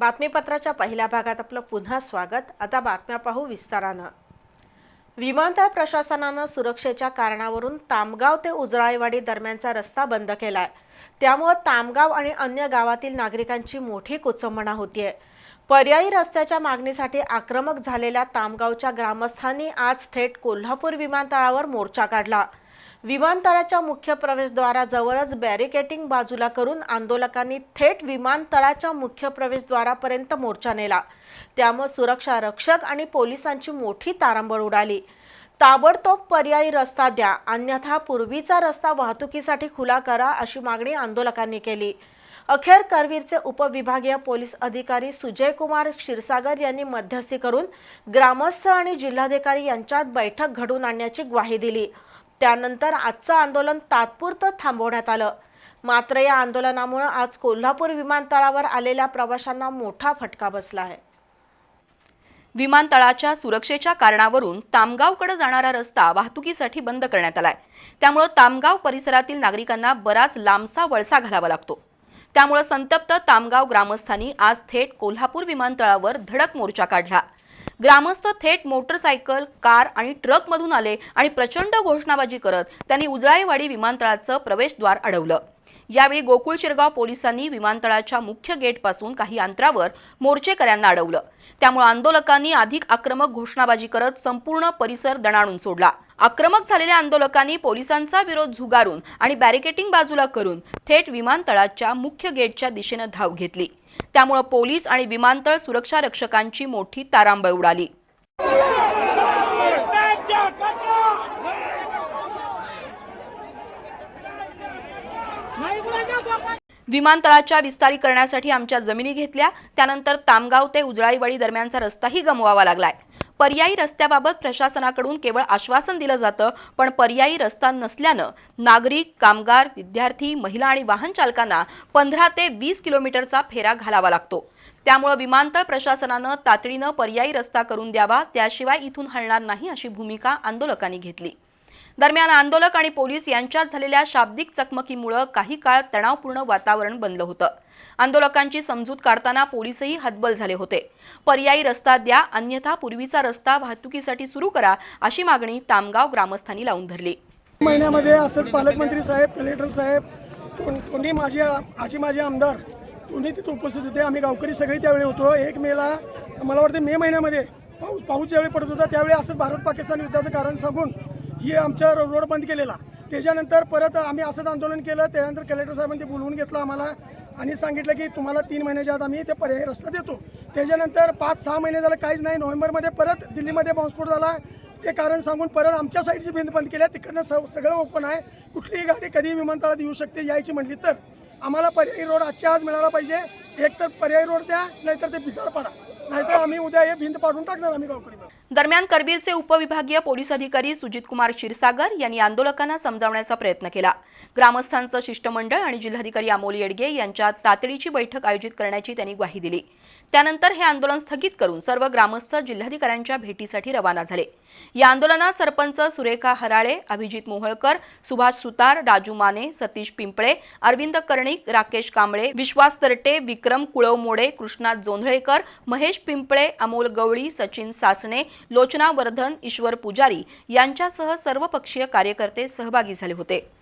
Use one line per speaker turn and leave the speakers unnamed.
बातमीपत्राच्या पहिल्या भागात आपलं पुन्हा स्वागत. आता बातम्या पाहू विस्तारानं. विमानतळ प्रशासनानं सुरक्षेच्या कारणावरून तामगाव ते उजळाईवाडी दरम्यानचा रस्ता बंद केलाय. त्यामुळं तामगाव आणि अन्य गावातील नागरिकांची मोठी कुचंबणा होतीये. पर्यायी रस्त्याच्या मागणीसाठी आक्रमक झालेल्या तामगावच्या ग्रामस्थांनी आज थेट कोल्हापूर विमानतळावर मोर्चा काढला. विमानतळाच्या मुख्य प्रवेशद्वाराजवळच बॅरिकेटिंग बाजूला करून आंदोलकांनी थेट विमानतळाच्या मुख्य प्रवेशद्वारापर्यंत मोर्चा नेला. त्यामुळे सुरक्षा रक्षक आणि पोलिसांची मोठी तारांबळ उडाली. ताबडतोब पर्यायी रस्ता द्या अन्यथा पूर्वीचा रस्ता वाहतुकीसाठी खुला करा अशी मागणी आंदोलकांनी केली. अखेर करवीरचे उपविभागीय पोलीस अधिकारी सुजय कुमार क्षीरसागर यांनी मध्यस्थी करून ग्रामस्थ आणि जिल्हाधिकारी यांच्यात बैठक घडवून आणण्याची ग्वाही दिली. त्यानंतर आजचं आंदोलन तात्पुरतं थांबवण्यात आलं. मात्र या आंदोलनामुळे आज कोल्हापूर विमानतळावर आलेल्या प्रवाशांना मोठा फटका बसला आहे.
विमानतळाच्या सुरक्षेच्या कारणावरून तामगावकडे जाणारा रस्ता वाहतुकीसाठी बंद करण्यात आलाय. त्यामुळं तामगाव परिसरातील नागरिकांना बराच लांबसा वळसा घालावा लागतो. त्यामुळं संतप्त तामगाव ग्रामस्थांनी आज थेट कोल्हापूर विमानतळावर धडक मोर्चा काढला. ग्रामस्थ थेट मोटरसायकल कार आणि ट्रकमधून आले आणि प्रचंड घोषणाबाजी करत त्यांनी उजळाईवाडी विमानतळाचं प्रवेशद्वार अडवलं. यावेळी गोकुळ शिरगाव पोलिसांनी विमानतळाच्या मुख्य गेटपासून काही अंतरावर मोर्चेकऱ्यांना अडवलं. त्यामुळे आंदोलकांनी अधिक आक्रमक घोषणाबाजी करत संपूर्ण परिसर दणाणून सोडला. आक्रमक झालेल्या आंदोलकांनी पोलिसांचा विरोध झुगारून आणि बॅरिकेटिंग बाजूला करून थेट विमानतळाच्या मुख्य गेटच्या दिशेनं धाव घेतली. त्यामुळे पोलीस आणि विमानतळ सुरक्षा रक्षकांची मोठी तारांबळ उडाली. विमानतळाच्या विस्तारीकरणासाठी आमच्या जमिनी घेतल्या. त्यानंतर तामगाव ते उजळाईवाडी दरम्यानचा रस्ताही गमवावा लागलाय. पर्यायी रस्त्याबाबत प्रशासनाकडून केवळ आश्वासन दिलं जातं पण पर्यायी रस्ता नसल्यानं नागरिक कामगार विद्यार्थी महिला आणि वाहन चालकांना पंधरा ते वीस किलोमीटरचा फेरा घालावा लागतो. त्यामुळे विमानतळ प्रशासनानं तातडीनं पर्यायी रस्ता करून द्यावा त्याशिवाय इथून हलणार नाही अशी भूमिका आंदोलकांनी घेतली. दरम्यान आंदोलक आणि पोलीस यांच्यात झालेल्या शाब्दिक चकमकीमुळे काही काळ तणावपूर्ण वातावरण बनलं होतं. आंदोलकांची समजूत काढताना पोलीसही हतबल झाले होते. पर्यायी रस्ता द्या अन्यथा पूर्वीचा रस्ता वाहतुकीसाठी सुरू करा अशी मागणी तामगाव ग्रामस्थांनी लावून धरली.
महिन्यामध्ये असंच पालकमंत्री साहेब कलेक्टर साहेब दोन्ही माझे आजी माझे आमदार दोन्ही तिथे उपस्थित होते. आम्ही गावकरी सगळे त्यावेळी होतो. एक मेला मला वाटतं मे महिन्यामध्ये पाऊस पाऊस ज्यावेळी पडत होता त्यावेळी असंच भारत पाकिस्तान युद्धाचं कारण सांगून ही आमच्या रो- रोड बंद केलेला. त्याच्यानंतर परत आम्ही असंच आंदोलन केलं. त्यानंतर कलेक्टर साहेबांनी ते बोलवून घेतलं आम्हाला आणि सांगितलं की तुम्हाला तीन महिन्याच्या आत आम्ही ते पर्यायी रस्ता देतो. त्याच्यानंतर पाच सहा महिने झालं काहीच नाही. नोव्हेंबरमध्ये परत दिल्लीमध्ये बॉम्बस्फोट झाला. ते कारण सांगून परत आमच्या साईडची भिंत बंद केली तिकडनं स सगळं ओपन आहे. कुठलीही गाडी कधी विमानतळात येऊ शकते यायची म्हटली तर. आम्हाला पर्यायी रोड आजच्या आज मिळाला पाहिजे. एक तर पर्यायी रोड द्या नाहीतर ते भिजाड पडा. नाहीतर आम्ही उद्या हे भिंत पाडून टाकणार आम्ही गावकरी
दरम्यान करबीरचे उपविभागीय पोलीस अधिकारी सुजित कुमार क्षीरसागर यांनी आंदोलकांना समजावण्याचा प्रयत्न केला. ग्रामस्थांचं शिष्टमंडळ आणि जिल्हाधिकारी अमोल येडगे यांच्या तातडीची बैठक आयोजित करण्याची त्यांनी ग्वाही दिली. त्यानंतर हे आंदोलन स्थगित करून सर्व ग्रामस्थ जिल्हाधिकाऱ्यांच्या भेटीसाठी रवाना झाले. या आंदोलनात सरपंच सुरेखा हराळे अभिजित मोहळकर सुभाष सुतार राजू माने सतीश पिंपळे अरविंद कर्णिक राकेश कांबळे विश्वास तरटे विक्रम कुळवमोडे कृष्णा जोंधळेकर महेश पिंपळे अमोल गवळी सचिन सासणे लोचना वर्धन ईश्वर पुजारी यांच्यासह सर्वपक्षीय कार्यकर्ते सहभागी झाले होते.